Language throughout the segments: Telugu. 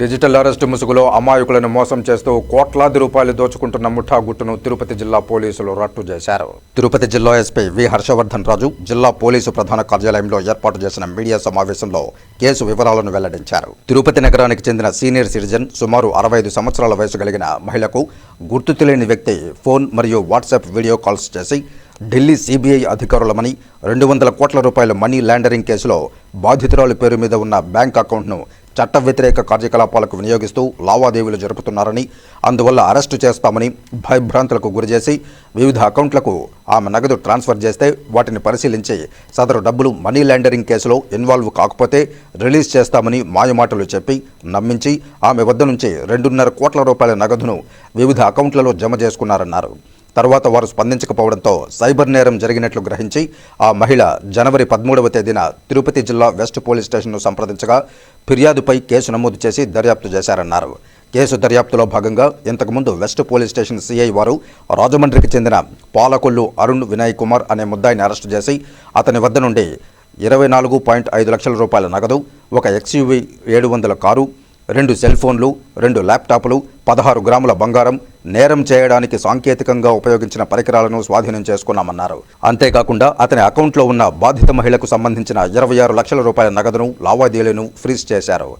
డిజిటల్ అరెస్ట్ ముసుగులో అమాయకులను మోసం చేస్తూ కోట్లాది రూపాయలు దోచుకుంటున్న ముఠా గుట్టును తిరుపతి జిల్లా పోలీసులు రట్టు చేశారు. తిరుపతి జిల్లా ఎస్పీ వి హర్షవర్ధన్ రాజు జిల్లా పోలీసు ప్రధాన కార్యాలయంలో ఏర్పాటు చేసిన మీడియా సమావేశంలో కేసు వివరాలను వెల్లడించారు. తిరుపతి నగరానికి చెందిన సీనియర్ సిటిజన్ సుమారు అరవై ఐదు సంవత్సరాల వయసు కలిగిన మహిళకు గుర్తు తెలియని వ్యక్తి ఫోన్ మరియు వాట్సాప్ వీడియో కాల్స్ చేసి ఢిల్లీ సిబిఐ అధికారులమని రెండు వందల కోట్ల రూపాయల మనీ ల్యాండరింగ్ కేసులో బాధితురాలు పేరు మీద ఉన్న బ్యాంక్ అకౌంట్ను చట్ట వ్యతిరేక కార్యకలాపాలకు వినియోగిస్తూ లావాదేవీలు జరుపుతున్నారని అందువల్ల అరెస్టు చేస్తామని భయభ్రాంతులకు గురిచేసి వివిధ అకౌంట్లకు ఆమె నగదు ట్రాన్స్ఫర్ చేస్తే వాటిని పరిశీలించి సదరు డబ్బులు మనీ లాండరింగ్ కేసులో ఇన్వాల్వ్ కాకపోతే రిలీజ్ చేస్తామని మాయమాటలు చెప్పి నమ్మించి ఆమె వద్ద నుంచి రెండున్నర కోట్ల రూపాయల నగదును వివిధ అకౌంట్లలో జమ చేసుకున్నారన్నారు. తర్వాత వారు స్పందించకపోవడంతో సైబర్ నేరం జరిగినట్లు గ్రహించి ఆ మహిళ జనవరి పదమూడవ తేదీన తిరుపతి జిల్లా వెస్ట్ పోలీస్ స్టేషన్ను సంప్రదించగా ఫిర్యాదుపై కేసు నమోదు చేసి దర్యాప్తు చేశారన్నారు. కేసు దర్యాప్తులో భాగంగా ఇంతకుముందు వెస్ట్ పోలీస్ స్టేషన్ సిఐ వారు రాజమండ్రికి చెందిన పాలకొల్లు అరుణ్ వినయ్ కుమార్ అనే ముద్దాయిని అరెస్టు చేసి అతని వద్ద నుండి ఇరవై నాలుగు పాయింట్ ఐదు లక్షల రూపాయల నగదు ఒక ఎక్స్యూవీ ఏడు వందల కారు రెండు సెల్ ఫోన్లు రెండు ల్యాప్టాప్లు పదహారు గ్రాముల బంగారం నేరం చేయడానికి సాంకేతికంగా ఉపయోగించిన పరికరాలను స్వాధీనం చేసుకున్నామన్నారు. అంతేకాకుండా అతని అకౌంట్లో ఉన్న బాధిత మహిళకు సంబంధించిన ఇరవై ఆరు లక్షల రూపాయల నగదును లావాదేవీలను ఫ్రీజ్ చేశారు.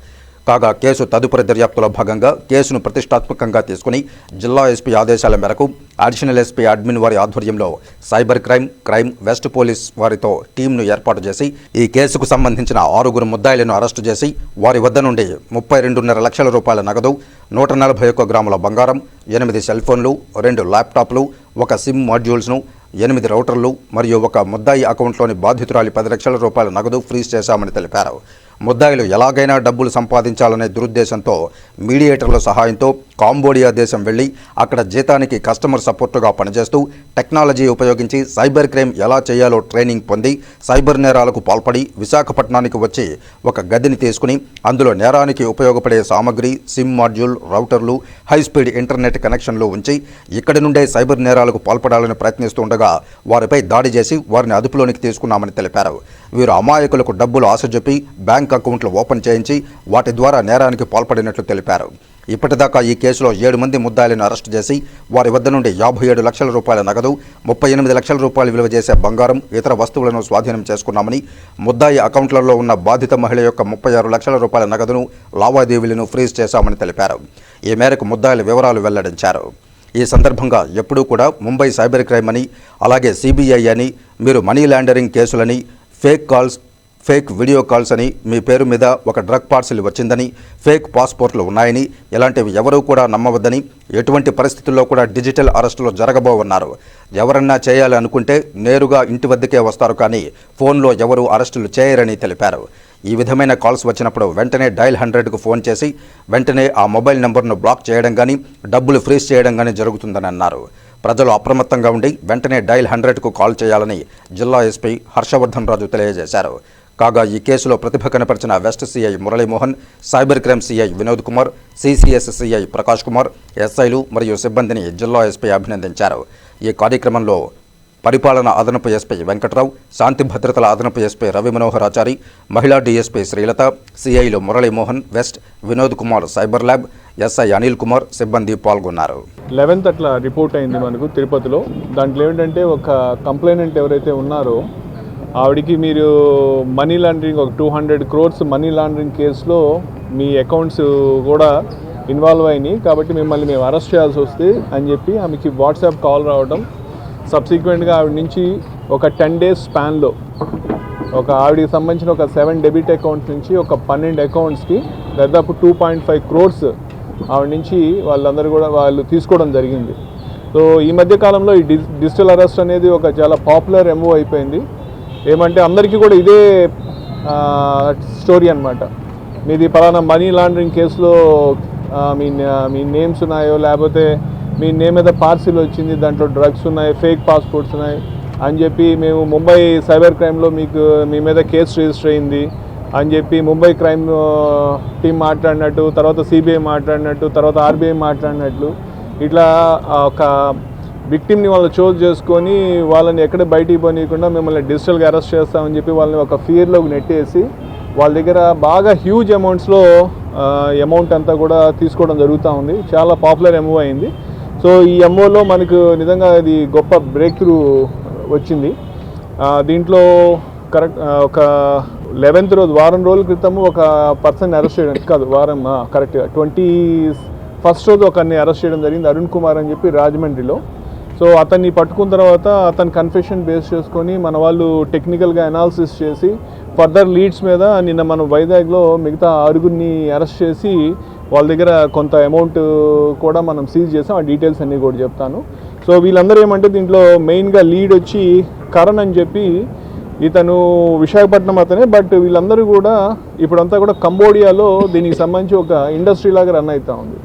కాగా కేసు తదుపరి దర్యాప్తులో భాగంగా కేసును ప్రతిష్టాత్మకంగా తీసుకుని జిల్లా ఎస్పీ ఆదేశాల మేరకు అడిషనల్ ఎస్పీ అడ్మిన్ వారి ఆధ్వర్యంలో cyber crime crime west police వారితో టీంను ఏర్పాటు చేసి ఈ కేసుకు సంబంధించిన ఆరుగురు ముద్దాయిలను అరెస్టు చేసి వారి వద్ద నుండి ముప్పై రెండున్నర లక్షల రూపాయల నగదు నూట నలభై ఒక్క గ్రాముల బంగారం ఎనిమిది సెల్ ఫోన్లు రెండు ల్యాప్టాప్లు ఒక సిమ్ మాడ్యూల్స్ను ఎనిమిది రౌటర్లు మరియు ఒక ముద్దాయి అకౌంట్లోని బాధితురాలి పది లక్షల రూపాయల నగదు ఫ్రీజ్ చేశామని తెలిపారు. ముద్దాయిలు ఎలాగైనా డబ్బులు సంపాదించాలనే దురుద్దేశంతో మీడియేటర్ల సహాయంతో కాంబోడియా దేశం వెళ్ళి అక్కడ జీతానికి కస్టమర్ సపోర్టుగా పనిచేస్తూ టెక్నాలజీ ఉపయోగించి సైబర్ క్రైమ్ ఎలా చేయాలో ట్రైనింగ్ పొంది సైబర్ నేరాలకు పాల్పడి విశాఖపట్నానికి వచ్చి ఒక గదిని తీసుకుని అందులో నేరానికి ఉపయోగపడే సామగ్రి సిమ్ మాడ్యూల్ రౌటర్లు హై స్పీడ్ ఇంటర్నెట్ కనెక్షన్లు ఉంచి ఇక్కడి నుండే సైబర్ నేరాలకు పాల్పడాలని ప్రయత్నిస్తుండగా వారిపై దాడి చేసి వారిని అదుపులోనికి తీసుకున్నామని తెలిపారు. వీరు అమాయకులకు డబ్బులు ఆశ చెప్పి బ్యాంక్ అకౌంట్లు ఓపెన్ చేయించి వాటి ద్వారా నేరానికి పాల్పడినట్లు తెలిపారు. ఇప్పటిదాకా ఈ కేసులో ఏడు మంది ముద్దాయిలను అరెస్టు చేసి వారి వద్ద నుండి యాభై ఏడు లక్షల రూపాయల నగదు ముప్పై ఎనిమిది లక్షల రూపాయలు విలువ చేసే బంగారం ఇతర వస్తువులను స్వాధీనం చేసుకున్నామని ముద్దాయి అకౌంట్లలో ఉన్న బాధిత మహిళ యొక్క ముప్పై ఆరు లక్షల రూపాయల నగదును లావాదేవీలను ఫ్రీజ్ చేశామని తెలిపారు. ఈ మేరకు ముద్దాయిల వివరాలు వెల్లడించారు. ఈ సందర్భంగా ఎప్పుడూ కూడా ముంబై సైబర్ క్రైమ్ అని అలాగే సిబిఐ అని మీరు money laundering కేసులని fake calls fake video calls అని మీ పేరు మీద ఒక డ్రగ్ పార్సిల్ వచ్చిందని ఫేక్ పాస్పోర్ట్లు ఉన్నాయని ఇలాంటివి ఎవరూ కూడా నమ్మవద్దని ఎటువంటి పరిస్థితుల్లో కూడా డిజిటల్ అరెస్టులు జరగబోవన్నారు. ఎవరన్నా చేయాలి అనుకుంటే నేరుగా ఇంటి వద్దకే వస్తారు కానీ ఫోన్లో ఎవరూ అరెస్టులు చేయరని తెలిపారు. ఈ విధమైన కాల్స్ వచ్చినప్పుడు వెంటనే డయల్ హండ్రెడ్కు ఫోన్ చేసి వెంటనే ఆ మొబైల్ నెంబర్ను బ్లాక్ చేయడం కానీ డబ్బులు ఫ్రీజ్ చేయడం కానీ జరుగుతుందని అన్నారు. ప్రజలు అప్రమత్తంగా ఉండి వెంటనే డయల్ హండ్రెడ్కు కాల్ చేయాలని జిల్లా ఎస్పీ హర్షవర్ధన్ రాజు తెలియజేశారు. కాగా ఈ కేసులో ప్రతిభ కనపరిచిన west CI Muralimohan cyber crime CI Vinod Kumar CCS CI Prakash Kumar ఎస్ఐలు మరియు సిబ్బందిని జిల్లా ఎస్పీ అభినందించారు. ఈ కార్యక్రమంలో పరిపాలన అదనపు ఎస్పీ వెంకట్రావు శాంతి భద్రతల అదనపు ఎస్పీ రవి మనోహరాచారి మహిళా DSP Srilatha సిఐలు Muralimohan west Vinod Kumar cyber lab SI Anil Kumar సిబ్బంది పాల్గొన్నారు. లెవెన్త్ అట్లా రిపోర్ట్ అయింది మనకు తిరుపతిలో. దాంట్లో ఏంటంటే ఒక కంప్లైనెంట్ ఎవరైతే ఉన్నారో ఆవిడికి మీరు మనీ లాండరింగ్ ఒక two hundred crores money laundering కేసులో మీ అకౌంట్స్ కూడా ఇన్వాల్వ్ అయినాయి. కాబట్టి మిమ్మల్ని మేము అరెస్ట్ చేయాల్సి వస్తే అని చెప్పి ఆమెకి వాట్సాప్ కాల్ రావడం. సబ్సిక్వెంట్గా ఆవిడ నుంచి ఒక టెన్ డేస్ స్పాన్లో ఒక ఆవిడకి సంబంధించిన ఒక సెవెన్ డెబిట్ అకౌంట్స్ నుంచి ఒక పన్నెండు అకౌంట్స్కి దాదాపు టూ పాయింట్ ఫైవ్ క్రోర్స్ ఆవిడ నుంచి వాళ్ళందరూ కూడా వాళ్ళు తీసుకోవడం జరిగింది. సో ఈ మధ్య కాలంలో ఈ డిజిటల్ అరెస్ట్ అనేది ఒక చాలా పాపులర్ ఎంఓ అయిపోయింది. ఏమంటే అందరికీ కూడా ఇదే స్టోరీ అనమాట మీది పలానా మనీ లాండరింగ్ కేసులో మీ మీ నేమ్స్ ఉన్నాయో లేకపోతే మీ నేమ్ మీద పార్సిల్ వచ్చింది దాంట్లో డ్రగ్స్ ఉన్నాయి ఫేక్ పాస్పోర్ట్స్ ఉన్నాయి అని చెప్పి మేము ముంబై సైబర్ క్రైమ్లో మీకు మీ మీద కేసు రిజిస్టర్ అయింది అని చెప్పి ముంబై క్రైమ్ టీం మాట్లాడినట్టు తర్వాత సిబిఐ మాట్లాడినట్టు తర్వాత ఆర్బీఐ మాట్లాడినట్లు ఇట్లా ఒక విక్టిమ్ని వాళ్ళు చోజ్ చేసుకొని వాళ్ళని ఎక్కడ బయటికి పోనీయకుండా మిమ్మల్ని డిజిటల్గా అరెస్ట్ చేస్తామని చెప్పి వాళ్ళని ఒక ఫియర్లోకి నెట్టేసి వాళ్ళ దగ్గర బాగా హ్యూజ్ అమౌంట్స్లో అమౌంట్ అంతా కూడా తీసుకోవడం జరుగుతూ ఉంది. చాలా పాపులర్ ఎంఓ అయింది. సో ఈ ఎంఓలో మనకు నిజంగా ఇది గొప్ప బ్రేక్ త్రూ వచ్చింది దీంట్లో కరెక్ట్ ఒక లెవెన్త్ రోజు వారం రోజుల క్రితం ఒక పర్సన్ అరెస్ట్ చేయడం కాదు వారం కరెక్ట్గా ట్వంటీ ఫస్ట్ రోజు ఒకరిని అరెస్ట్ చేయడం జరిగింది అరుణ్ కుమార్ అని చెప్పి రాజమండ్రిలో. సో అతన్ని పట్టుకున్న తర్వాత అతని కన్ఫెషన్ బేస్ చేసుకొని మన వాళ్ళు టెక్నికల్గా అనాలిసిస్ చేసి ఫర్దర్ లీడ్స్ మీద నిన్న మనం వైజాగ్లో మిగతా ఆరుగురిని అరెస్ట్ చేసి వాళ్ళ దగ్గర కొంత అమౌంట్ కూడా మనం సీజ్ చేసాం. ఆ డీటెయిల్స్ అన్నీ కూడా చెప్తాను. సో వీళ్ళందరూ ఏమంటే దీంట్లో మెయిన్గా లీడ్ వచ్చి కరణ్ అని చెప్పి ఇతను విశాఖపట్నం అతనే బట్ వీళ్ళందరూ కూడా ఇప్పుడంతా కూడా కంబోడియాలో దీనికి సంబంధించి ఒక ఇండస్ట్రీ లాగా రన్ అవుతూ ఉంది.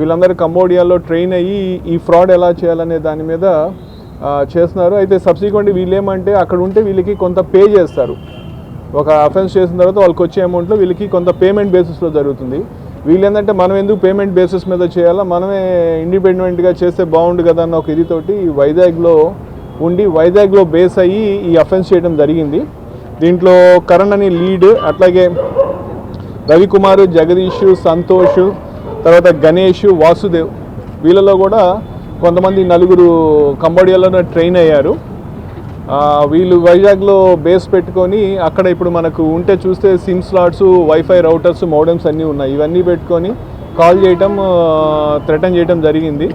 వీళ్ళందరూ కంబోడియాలో ట్రైన్ అయ్యి ఈ ఫ్రాడ్ ఎలా చేయాలనే దాని మీద చేస్తున్నారు. అయితే సబ్సిక్వెంట్ వీళ్ళు ఏమంటే అక్కడ ఉంటే వీళ్ళకి కొంత పే చేస్తారు. ఒక అఫెన్స్ చేసిన తర్వాత వాళ్ళకి వచ్చే అమౌంట్లో వీళ్ళకి కొంత పేమెంట్ బేసిస్లో జరుగుతుంది. వీళ్ళు ఏంటంటే మనం ఎందుకు పేమెంట్ బేసిస్ మీద చేయాలా? మనమే ఇండిపెండెంట్గా చేస్తే బాగుండు కదా అన్న ఒక ఇదితోటి వైజాగ్లో ఉండి వైజాగ్లో బేస్ అయ్యి ఈ అఫెన్స్ చేయడం జరిగింది. దీంట్లో కరణ్ అని లీడ్ అట్లాగే రవికుమార్ జగదీష్ సంతోష్ తర్వాత గణేష్ వాసుదేవ్ వీళ్ళలో కూడా కొంతమంది నలుగురు కంబోడియాలోనే ట్రైన్ అయ్యారు. వీళ్ళు వైజాగ్లో బేస్ పెట్టుకొని అక్కడ ఇప్పుడు మనకు ఉంటే చూస్తే SIM slots wifi routers modems అన్నీ ఉన్నాయి. ఇవన్నీ పెట్టుకొని కాల్ చేయటం థ్రెటన్ చేయటం జరిగింది.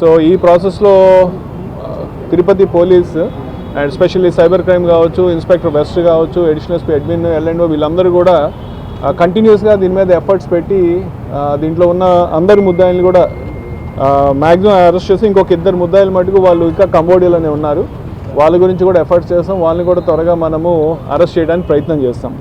సో ఈ ప్రాసెస్లో Tirupati police and especially cyber crime కావచ్చు ఇన్స్పెక్టర్ వెస్ట్ కావచ్చు additional SP admin L and O వీళ్ళందరూ కూడా కంటిన్యూస్గా దీని మీద ఎఫర్ట్స్ పెట్టి దీంట్లో ఉన్న అందరి ముద్దాయిల్ని కూడా మ్యాక్సిమం అరెస్ట్ చేసి ఇంకొక ఇద్దరు ముద్దాయిలు మటుకు వాళ్ళు ఇంకా కంబోడియాలోనే ఉన్నారు. వాళ్ళ గురించి కూడా ఎఫర్ట్స్ చేస్తాం. వాళ్ళని కూడా త్వరగా మనము అరెస్ట్ చేయడానికి ప్రయత్నం చేస్తాం.